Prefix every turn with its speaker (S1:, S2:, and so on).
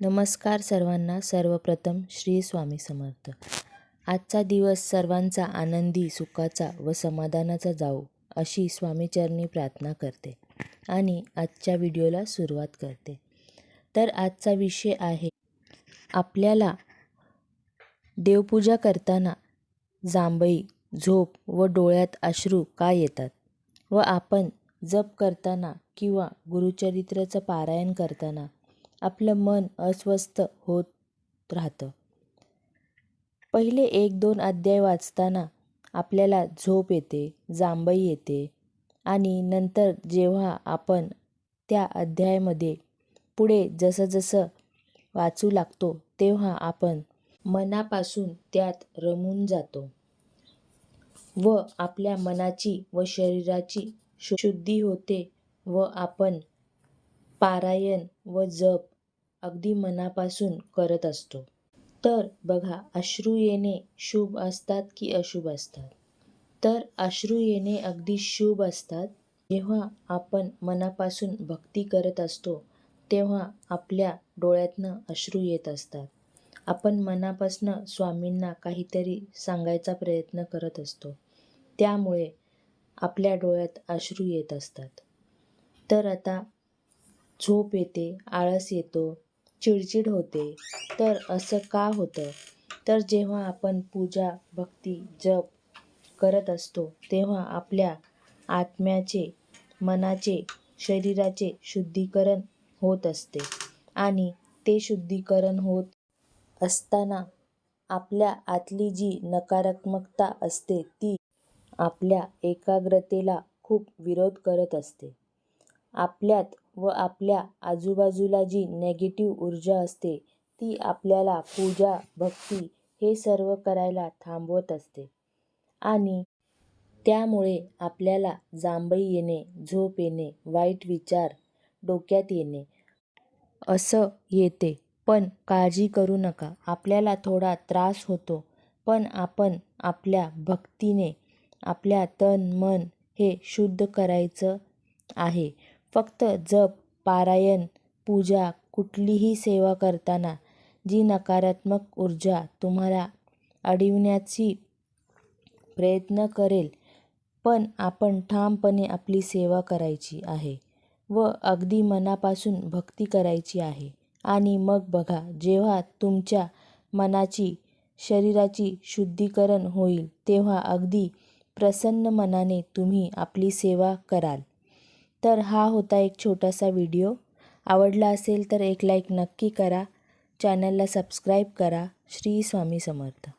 S1: नमस्कार सर्वांना. सर्वप्रथम श्री स्वामी समर्थ. आजचा दिवस सर्वांचा आनंदी सुखाचा व समाधानाचा जाऊ अशी स्वामीचरणी प्रार्थना करते आणि आजच्या व्हिडिओला सुरुवात करते. तर आजचा विषय आहे आपल्याला देवपूजा करताना जांभई झोप व डोळ्यात अश्रू का येतात? व आपण जप करताना किंवा गुरुचरित्राचं पारायण करताना आपलं मन अस्वस्थ होत राहतं. पहिले एक दोन अध्याय वाचताना आपल्याला झोप येते जांभई येते आणि नंतर जेव्हा आपण त्या अध्यायामध्ये पुढे जसंजसं वाचू लागतो तेव्हा आपण मनापासून त्यात रमून जातो व आपल्या मनाची व शरीराची शुद्धी होते व आपण पारायण व जप अगदी मनापासून करत असतो. तर बघा अश्रू येणे शुभ असतात की अशुभ असतात? तर अश्रू येणे अगदी शुभ असतात. जेव्हा आपण मनापासून भक्ती करत असतो तेव्हा आपल्या डोळ्यातनं अश्रू येत असतात. आपण मनापासून स्वामींना काहीतरी सांगायचा प्रयत्न करत असतो. त्यामुळे आपल्या डोळ्यात अश्रू येत असतात. तर आता झोप येते आळस येतो चिडचिड होते. तर असं का होतं? तर जेव्हा आपण पूजा भक्ती जप करत असतो तेव्हा आपल्या आत्म्याचे मनाचे शरीराचे शुद्धीकरण होत असते. आणि ते शुद्धीकरण होत असताना आपल्या आतली जी नकारात्मकता असते ती आपल्या एकाग्रतेला खूप विरोध करत असते. आपल्यात व आपल्या आजूबाजूला जी नेगेटिव्ह ऊर्जा असते ती आपल्याला पूजा भक्ती हे सर्व करायला थांबवत असते. आणि त्यामुळे आपल्याला जांभई येणे झोप येणे वाईट विचार डोक्यात येणे असं येते. पण काळजी करू नका आपल्याला थोडा त्रास होतो. पण आपण आपल्या भक्तीने आपल्या तन मन हे शुद्ध करायचं आहे. फक्त जप पारायण पूजा कुठलीही सेवा करताना जी नकारात्मक ऊर्जा तुम्हाला अडविण्याची प्रयत्न करेल पण आपण ठामपणे आपली सेवा करायची आहे व अगदी मनापासून भक्ती करायची आहे. आणि मग बघा जेव्हा तुमच्या मनाची शरीराची शुद्धीकरण होईल तेव्हा अगदी प्रसन्न मनाने तुम्ही आपली सेवा कराल. तर हा होता एक छोटासा व्हिडिओ. आवडला असेल तर एक लाईक नक्की करा. चॅनलला सबस्क्राईब करा. श्री स्वामी समर्थ.